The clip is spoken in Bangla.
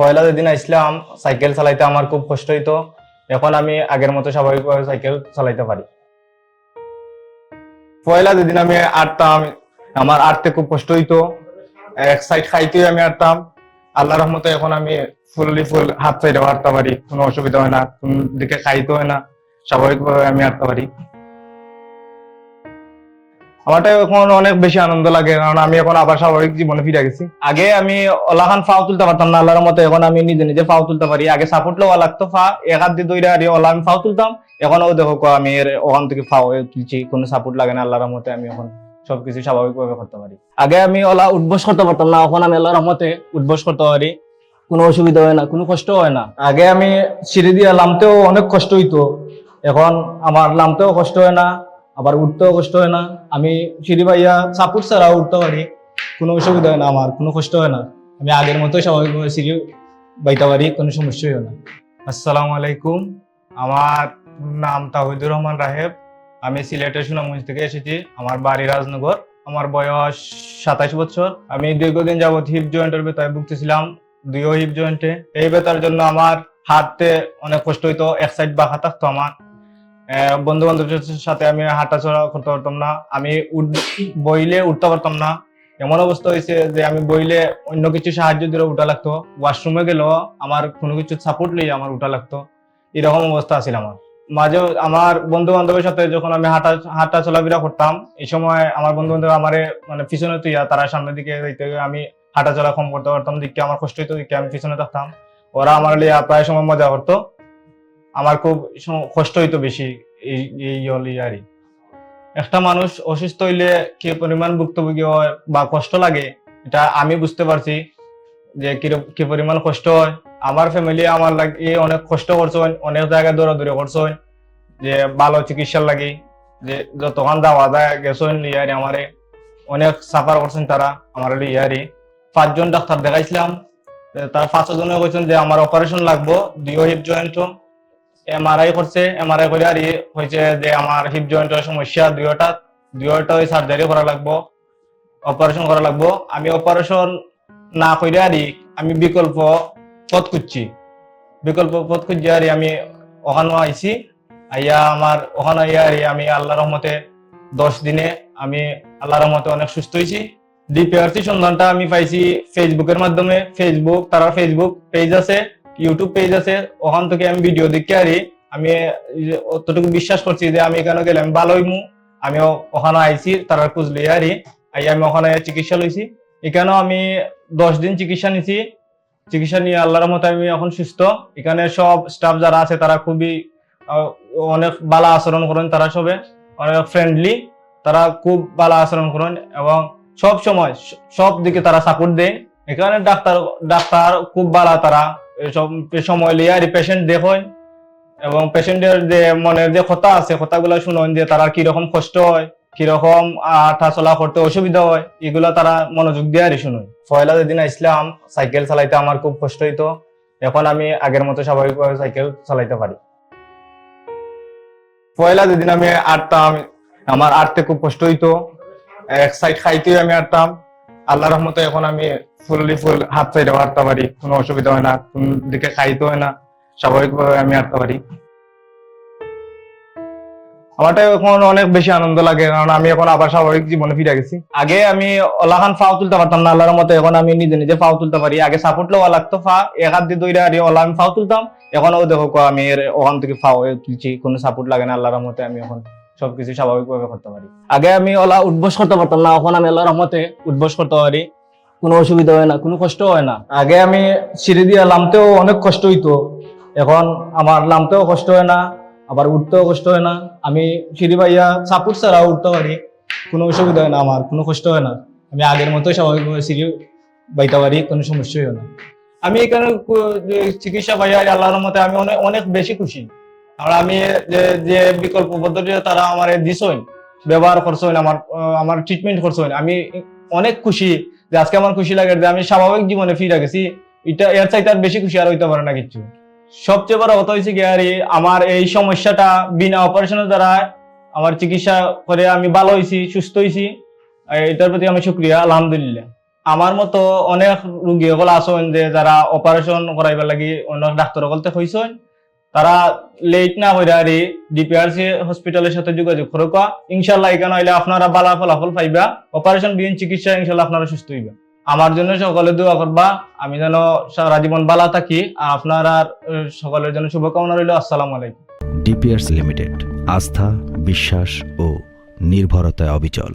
পয়লা যেদিন আসলাম, সাইকেল চালাইতে আমার খুব কষ্ট হইতো। এখন আমি আগের মতো স্বাভাবিকভাবে সাইকেল চালাইতে পারি। পয়লা যেদিন আমি আটতাম, আমার আটতে খুব কষ্ট হইতো। এক সাইড খাইতেই আমি আটতাম। আল্লাহ রহমতে এখন আমি ফুললি ফুল হাত সাইডে হাঁটতে পারি, কোনো অসুবিধা হয় না, কোন দিকে খাইতে হয় না, স্বাভাবিকভাবে আমি হাঁটতে পারি। আমারটা এখন অনেক বেশি আনন্দ লাগে, কারণ আমি এখন আবার স্বাভাবিক জীবনে ফিরে গেছি। আগে আমি ওলাখান ফাও তুলতে পারতাম না, আল্লাহর মতো এখন আমি নিজে নিজে ফাও তুলতে পারি। আগে সাপোর্ট লওয়া লাগতো, ফা এক হাত দিয়ে দইরা আর ওলা আমি ফাও তুলতাম। এখন ও দেখো আমি ওখান থেকে ফাও তুলছি, কোনো সাপোর্ট লাগে না, আল্লাহর মতে আমি এখন সবকিছু স্বাভাবিকভাবে করতে পারি। আগে আমি ওলা উঠবস করতে পারতাম না, এখন আমি আল্লাহর রহমতে উঠবস করতে পারি। কোনো অসুবিধা হয় না, কোনো কষ্ট হয় না। আগে আমি সিঁড়ি দিয়ে নামতেও অনেক কষ্ট হইতো। এখন আমার নামতেও কষ্ট হয় না। আবার উঠতেও কষ্ট হয় না। আমি সিঁড়ি বাইয়া সাপোর্ট ছাড়াও উঠতে পারি। কোনো অসুবিধা হয় না আমার, কোনো কষ্ট হয় না। আমি আগের মতো স্বাভাবিকভাবে সিঁড়ি বাইতে পারি, কোনো সমস্যাই হয় না। আসসালামু আলাইকুম। আমার নাম তাহিদুর রহমান রাহেব। আমি সিলেটের সুনামগঞ্জ থেকে এসেছি। আমার বাড়ি রাজনগর। আমার বয়স সাতাশ বছর। আমি দীর্ঘদিন যাবৎ হিপ জয়েন্টের বেতায় ভুগতেছিলাম। দুইও হিপ জয়েন্টে এই বেতার জন্য আমার হাতে অনেক কষ্ট হইতো। এক সাইড বাঁকা থাকতো আমার। বন্ধু বান্ধবের সাথে আমি হাঁটা চলা করতে পারতাম না। আমি বইলে উঠতে পারতাম না। এমন অবস্থা হয়েছে যে আমি বইলে অন্য কিছু সাহায্য দিলে উঠা লাগতো। ওয়াশরুমে গেলেও আমার কোনো কিছু সাপোর্ট লইয়া আমার উঠা লাগতো। এরকম অবস্থা আছিল আমার। মাঝে আমার বন্ধু বান্ধবের সাথে যখন আমি হাঁটা হাঁটা চলাফেরা করতাম, এই সময় আমার বন্ধু বান্ধব আমারে মানে পিছনে তুইয়া তারা সামনের দিকে আমি হাঁটা চলা কম করতে পারতাম। দিকে আমার কষ্ট হইতো দিকে আমি পিছনে থাকতাম। ওরা আমার লিয়া প্রায় সময় মজা করতো। আমার খুব কষ্ট হইতো বেশি এই এই আরই একটা মানুষ অসুস্থ হইলে কি পরিমাণ ভুক্তভোগী হয় বা কষ্ট লাগে, এটা আমি বুঝতে পারছি যে কি পরিমাণ কষ্ট হয়। আমার ফ্যামিলি আমার লাগে অনেক কষ্ট করছেন, অনেক জায়গায় দৌড়াদৌড়ি করছেন, যে ভালো চিকিৎসার লাগে, যে যতক্ষণ যাওয়া যায় গেছেন লিয়ারি আমারে অনেক সাফার করছেন তারা, আমার লিয়ারি পাঁচজন ডাক্তার দেখাইছিলাম তার পাঁচজনে কইছেন যে আমার অপারেশন লাগবো দুই হিপ জয়েন্ট এমআরআই করছে এমআরআই করে আর হয়েছে যে আমার হিপ জয়েন্টের সমস্যা, দুইটা দুইটা সার্জারি করা লাগবো অপারেশন করা লাগবো। আমি অপারেশন না করে আর আমি বিকল্প পথ খুঁজছি। বিকল্প পথ খুঁজছি আর আমি ওখানে আইছি। আইয়া আমার ওখানে আইয়া আর আমি আল্লাহ রহমতে দশ দিনে আমি আল্লাহ রহমতে অনেক সুস্থ হয়েছি। ডিপিআরসি সন্ধানটা আমি পাইছি ফেসবুকের মাধ্যমে। ফেসবুক তারা ফেসবুক পেজ আছে। ইউটিউব পেজ আছে, ওখান থেকে আমি ভিডিও দেখে আরি আমি অতটুকু বিশ্বাস করছি যে আমি এখানে গেলে আমি ভালো হইমু। আমি ওখানে আইছি, তারা খোঁজ লিয়ে আরি আই আমি ওখানে চিকিৎসা লইছি। এখানেও আমি দশ দিন চিকিৎসা নিছি। চিকিৎসা নিয়ে আল্লাহর মতো আমি এখন সুস্থ। এখানে সব স্টাফ যারা আছে, তারা খুবই অনেক ভালো আচরণ করেন তারা সবে। অনেক ফ্রেন্ডলি তারা খুব ভালো আচরণ করেন এবং সব সময় সব দিকে তারা সাপোর্ট দেয়। এখানে ডাক্তার ডাক্তার খুব ভালো তারা। সময় লিয়ে পেশেন্ট দেখেন এবং পেশেন্টের যে মনের যে কথা আছে, কথাগুলো শুনেন যে তারা কীরকম কষ্ট হয়, কীরকম আঠা চলা করতে অসুবিধা হয়, এগুলো তারা মনোযোগ দিয়ে আর শুনুন পয়লা যেদিন আসলাম সাইকেল চালাইতে আমার খুব কষ্ট হইতো। এখন আমি আগের মতো স্বাভাবিকভাবে সাইকেল চালাইতে পারি। পয়লা যেদিন আমি আটতাম, আমার আটতে খুব কষ্ট হইতো। এক সাইড খাইতেই আমি আটতাম। আল্লাহ রহমতে এখন আমি ফুললি ফুল হাত সাইডে হাঁটতে পারি, কোনো অসুবিধা হয় না, কোন দিকে খাইতে হয় না, স্বাভাবিকভাবে আমি হাঁটতে পারি। আমারটা এখন অনেক বেশি আনন্দ লাগে, কারণ আমি এখন আবার স্বাভাবিক জীবনে ফিরে গেছি। আগে আমি ওলাখান ফাও তুলতে পারতাম না, আল্লাহর মতো এখন আমি নিজে নিজে ফাও তুলতে পারি। আগে সাপোর্ট লওয়া লাগতো, ফা এক হাত দিয়ে দইরা আর ওলা আমি ফাও তুলতাম এখন ও দেখো আমি এর ওখান থেকে ফাও তুলছি, কোনো সাপোর্ট লাগে না, আল্লাহর মতে আমি এখন। সবকিছু স্বাভাবিকভাবে করতে পারি। আগে আমি ওলা উঠবস করতে পারতাম না, এখন আমি আল্লাহর রহমতে উঠবস করতে পারি। কোনো অসুবিধা হয় না, কোনো কষ্ট হয় না। আগে আমি সিঁড়ি দিয়ে নামতেও অনেক কষ্ট হইতো। এখন আমার নামতেও কষ্ট হয় না, আবার উঠতেও কষ্ট হয় না। আমি সিঁড়ি বাইয়া সাপোর্ট ছাড়াও উঠতে পারি, কোনো অসুবিধা হয় না আমার, কোনো কষ্ট হয় না। আমি আগের মতো স্বাভাবিকভাবে সিঁড়ি বাইতে পারি, কোনো সমস্যাই হয় না। আমি এখানে চিকিৎসা পাই আর আল্লাহর মতে আমি অনেক অনেক বেশি খুশি। আর আমি যে বিকল্প পদ্ধতি তারা আমার দিছেন, ব্যবহার করছেন, আমার আমার ট্রিটমেন্ট করছেন, আমি অনেক খুশি যে আজকে আমার খুশি লাগে যে আমি স্বাভাবিক জীবনে ফিরে গেছি। এটা, এর চাইতে আর বেশি খুশি আর হইতে পারে না কিছু সবচেয়ে বড় কথা হয়েছে আর আমার এই সমস্যাটা বিনা অপারেশনের দ্বারা আমার চিকিৎসা করে আমি ভালো হয়েছি সুস্থ হয়েছি এটার প্রতি আমি শুক্রিয়া, আলহামদুলিল্লাহ। আমার মতো অনেক রুগী সকল আছেন যে যারা অপারেশন করাইবার লাগি অন্য ডাক্তার সকলতে হইছেন। তারা লেট না হইরা আর ডিপিআরসি হসপিটালের সাথে যোগাযোগ করুকা ইনশাল্লাহ এখানে হইলে আপনারা বালা ফলাফল পাইবা। অপারেশন বিহীন চিকিৎসা ইনশাল্লাহ আপনারা সুস্থ হইবা। আমার জন্য সকলে দোয়া করবা। আমি যেন সারা জীবন বালা থাকি। আর আপনারা সকলের জন্য শুভকামনা রইল। আসসালামু আলাইকুম। ডিপিআরস লিমিটেড আস্থা, বিশ্বাস ও নির্ভরতায় অবিচল।